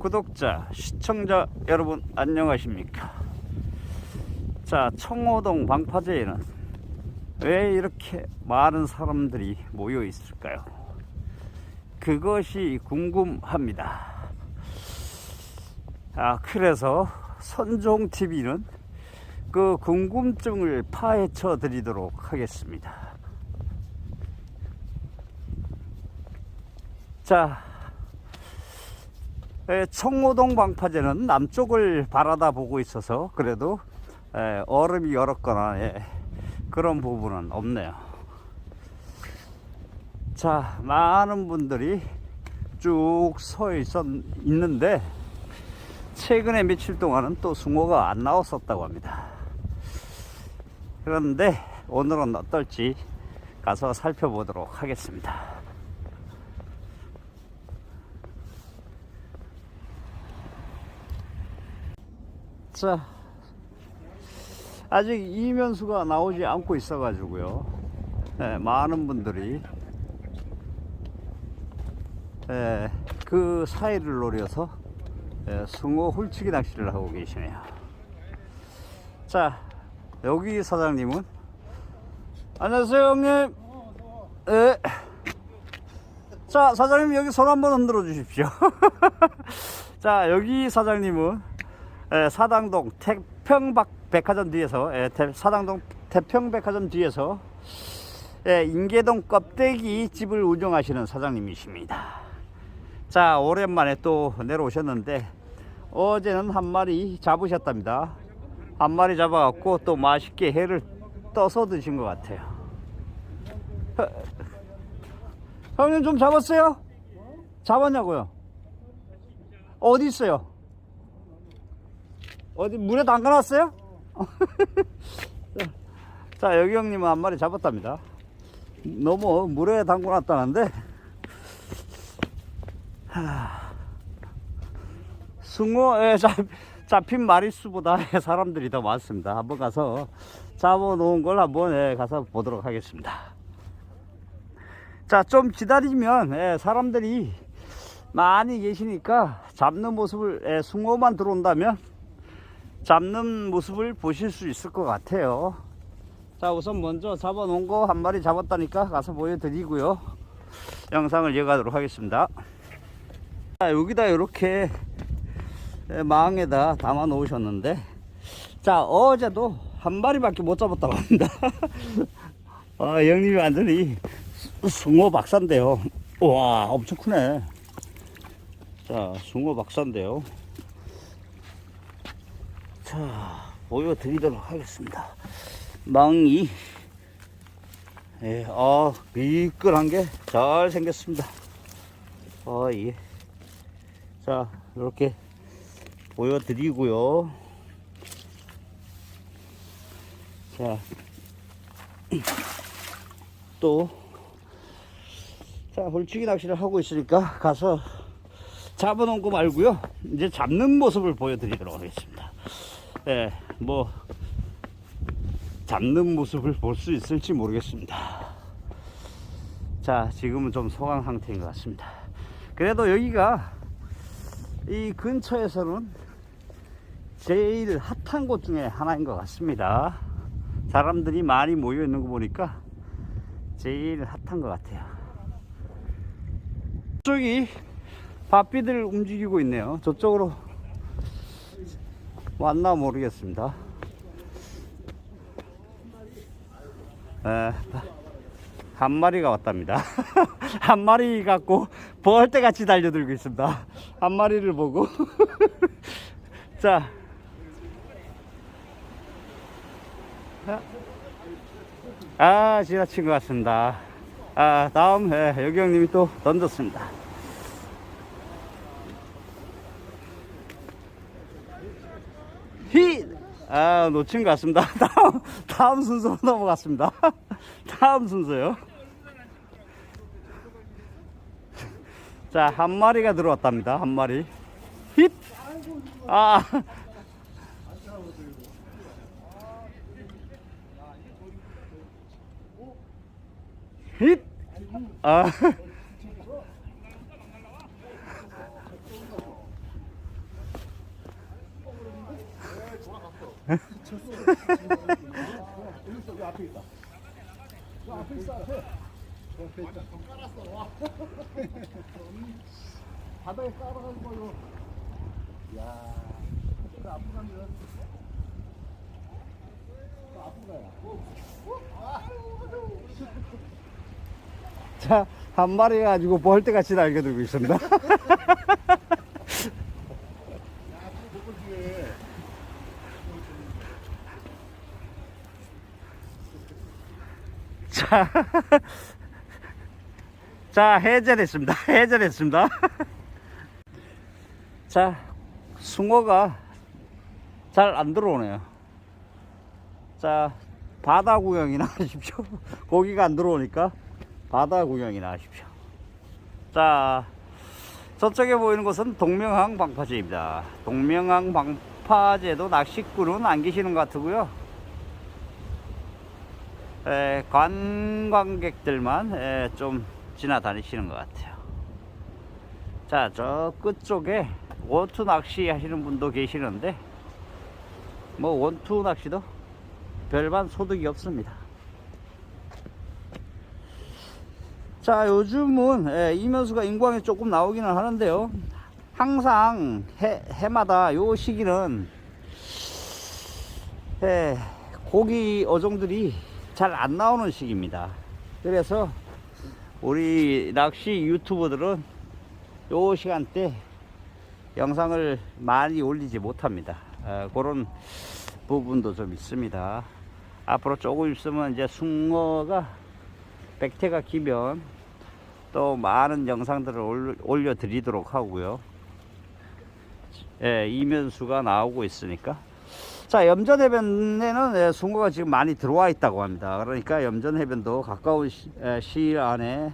구독자, 시청자 여러분 안녕하십니까? 자, 청호동 방파제에는 왜 이렇게 많은 사람들이 모여 있을까요? 그것이 궁금합니다. 아, 그래서 선종 TV는 그 궁금증을 파헤쳐 드리도록 하겠습니다. 자, 에, 청호동 방파제는 남쪽을 바라다 보고 있어서 그래도 에, 얼음이 얼었거나 예, 그런 부분은 없네요. 자, 많은 분들이 쭉서 있었, 있는데 최근에 며칠 동안은 또 숭어가 안 나왔었다고 합니다. 그런데 오늘은 어떨지 가서 살펴보도록 하겠습니다. 자, 아직 이면수가 나오지 않고 있어 가지고요. 네, 많은 분들이 예, 그 사이를 노려서 예, 숭어 훌치기 낚시를 하고 계시네요. 자, 여기 사장님은 안녕하세요 형님. 예. 자, 사장님 여기 손 한번 흔들어 주십시오. 자, 여기 사장님은 예, 사당동 태평박 백화점 뒤에서 사당동 태평백화점 뒤에서 예, 인계동 껍데기 집을 운영하시는 사장님이십니다. 자, 오랜만에 또 내려오셨는데 어제는 한 마리 잡으셨답니다. 한 마리 잡아갖고 또 맛있게 회를 떠서 드신 것 같아요. 어, 형님 좀 잡았어요? 잡았냐고요? 어디 있어요? 어디 물에 담가놨어요? 자, 자, 여기 형님은 한 마리 잡았답니다. 너무 물에 담궈놨다는데 숭어에 잡, 잡힌 마리수보다 사람들이 더 많습니다. 한번 가서 잡아놓은 걸 한번 예, 가서 보도록 하겠습니다. 자, 좀 기다리면 예, 사람들이 많이 계시니까 잡는 모습을 예, 숭어만 들어온다면 잡는 모습을 보실 수 있을 것 같아요. 자, 우선 먼저 잡아 놓은 거 한 마리 잡았다니까 가서 보여드리고요. 영상을 이어가도록 하겠습니다. 자, 여기다 이렇게 망에다 담아 놓으셨는데 자 어제도 한 마리밖에 못 잡았다고 합니다 아 형님이 완전히 숭어 박사인데요 와 엄청 크네 자 숭어 박사인데요 자 보여드리도록 하겠습니다 망이 예, 아 미끌한 게 잘 생겼습니다 아 예. 자 이렇게 보여드리고요. 자, 또, 자, 벌치기 낚시를 하고 있으니까 가서 잡아놓은 거 말고요. 이제 잡는 모습을 보여드리도록 하겠습니다. 예, 뭐, 잡는 모습을 볼 수 있을지 모르겠습니다. 자, 지금은 좀 소강 상태인 것 같습니다. 그래도 여기가 이 근처에서는 제일 핫한 곳 중에 하나인 것 같습니다. 사람들이 많이 모여 있는 거 보니까 제일 핫한 것 같아요. 저쪽이 바삐들 움직이고 있네요. 저쪽으로 왔나 모르겠습니다. 에, 한 마리가 왔답니다. 한 마리 갖고 벌떼 같이 달려들고 있습니다. 한 마리를 보고. 자. 아, 지나친 것 같습니다. 아, 다음, 예, 여기 형님이 또 던졌습니다. 히! 아, 놓친 것 같습니다. 다음, 다음 순서로 넘어갔습니다. 다음 순서요. 자, 한 마리가 들어왔답니다. 한 마리. 힛! 아. 힛! 아. 여기 앞에 있다. 저 앞에 있어 앞에. 저 앞에 있다. 바닥에 깔아가지고 요. 야, 그 앞으로 가야. 자, 한 마리 가지고 벌떼같이 날개들고 있습니다. 자, 자, 해제됐습니다. 해제됐습니다. 자, 숭어가 잘 안 들어오네요. 자, 바다 구경이나 하십시오. 고기가 안 들어오니까 바다 구경이나 하십시오. 자, 저쪽에 보이는 곳은 동명항 방파제입니다. 동명항 방파제도 낚시꾼은 안 계시는 것 같고요. 에, 관광객들만 에, 좀 지나다니시는 것 같아요. 자, 저 끝쪽에 원투 낚시 하시는 분도 계시는데, 뭐 원투 낚시도 별반 소득이 없습니다. 자, 요즘은 예, 이면수가 인광이 조금 나오기는 하는데요. 항상 해, 해마다 요 시기는 예, 고기 어종들이 잘 안 나오는 시기입니다. 그래서 우리 낚시 유튜버들은 요 시간대 영상을 많이 올리지 못합니다. 어, 그런 부분도 좀 있습니다. 앞으로 조금 있으면 이제 숭어가 백태가 기면 또 많은 영상들을 올- 올려드리도록 하고요. 예, 이면수가 나오고 있으니까. 자, 염전 해변에는 예, 숭어가 지금 많이 들어와 있다고 합니다. 그러니까 염전 해변도 가까운 시, 예, 시일 안에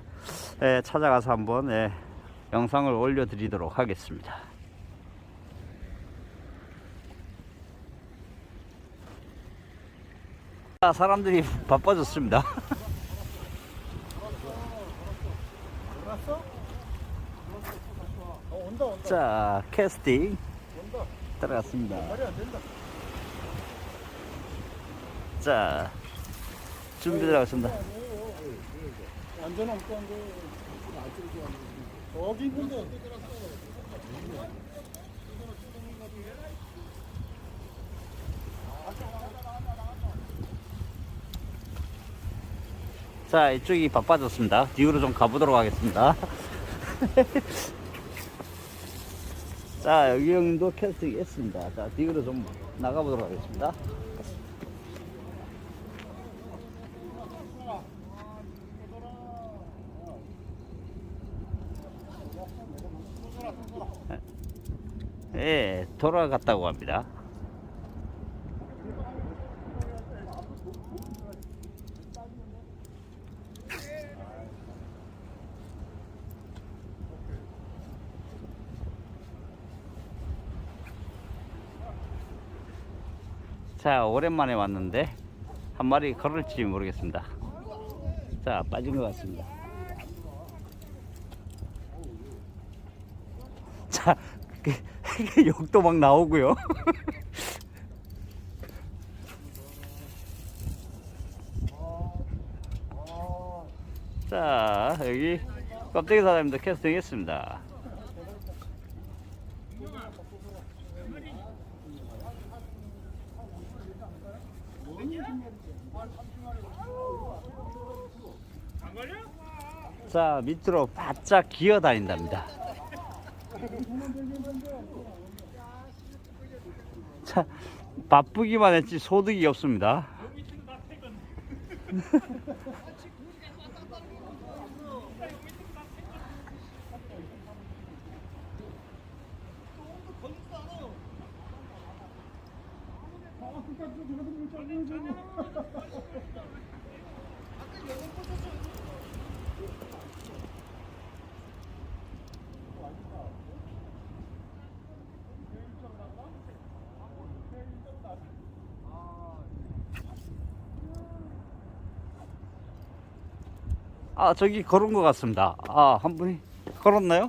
예, 찾아가서 한번 예, 영상을 올려드리도록 하겠습니다. 사람들이 바빠졌습니다. 자, 캐스팅. 들어갔습니다. 자, 준비 들어갔습니다. 안전한 거 저기 있는데. 자, 이쪽이 바빠졌습니다. 뒤로 좀 가보도록 하겠습니다. 자, 여기 형님도 캐스팅 했습니다. 자, 뒤로 좀 나가보도록 하겠습니다. 예, 돌아갔다고 합니다. 자, 오랜만에 왔는데 한 마리 걸을지 모르겠습니다. 자, 빠진 것 같습니다. 자, 그- 욕도 막 나오고요. 자, 여기 껍데기 사장님도 캐스팅 했습니다. 자, 밑으로 바짝 기어 다닌답니다. 자, 바쁘기만 했지 소득이 없습니다. 아 저기 걸은 것 같습니다 아 한 분이 걸었나요?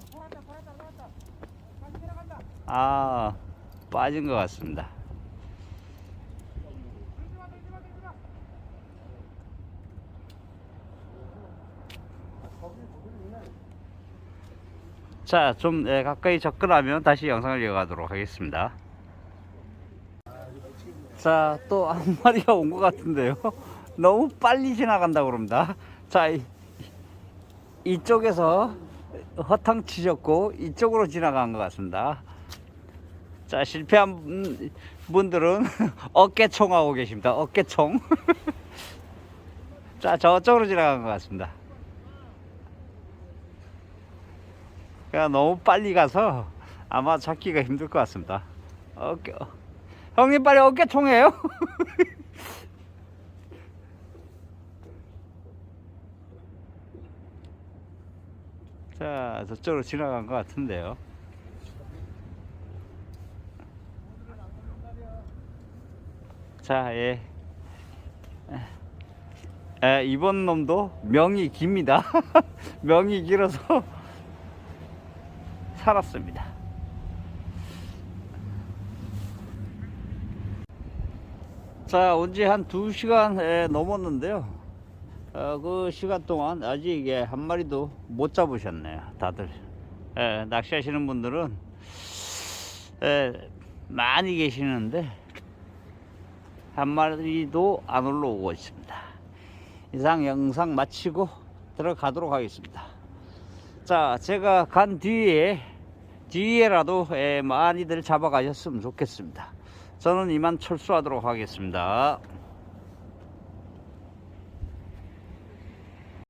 아 빠진 것 같습니다 자, 좀 예, 가까이 접근하면 다시 영상을 이어가도록 하겠습니다. 자, 또 한 마리가 온 것 같은데요. 너무 빨리 지나간다 그럽니다. 자, 이, 이쪽에서 허탕 치셨고 이쪽으로 지나간 것 같습니다. 자, 실패한 분- 분들은 어깨총하고 계십니다. 어깨총. 자, 저쪽으로 지나간 것 같습니다. 그냥 너무 빨리 가서 아마 찾기가 힘들 것 같습니다. 어깨, 어. 형님 빨리 어깨총해요. 자, 저쪽으로 지나간 것 같은데요. 자, 예. 에, 이번 놈도 명이 깁니다. 명이 길어서 살았습니다. 자, 온 지한 두시간 넘었는데요. 어, 그 시간 동안 아직 이게 한 마리도 못 잡으셨네요. 다들. 에, 낚시하시는 분들은 에, 많이 계시는데 한 마리도 안 올라오고 있습니다. 이상 영상 마치고 들어가도록 하겠습니다. 자, 제가 간 뒤에 뒤에라도 에, 많이들 잡아가셨으면 좋겠습니다. 저는 이만 철수하도록 하겠습니다.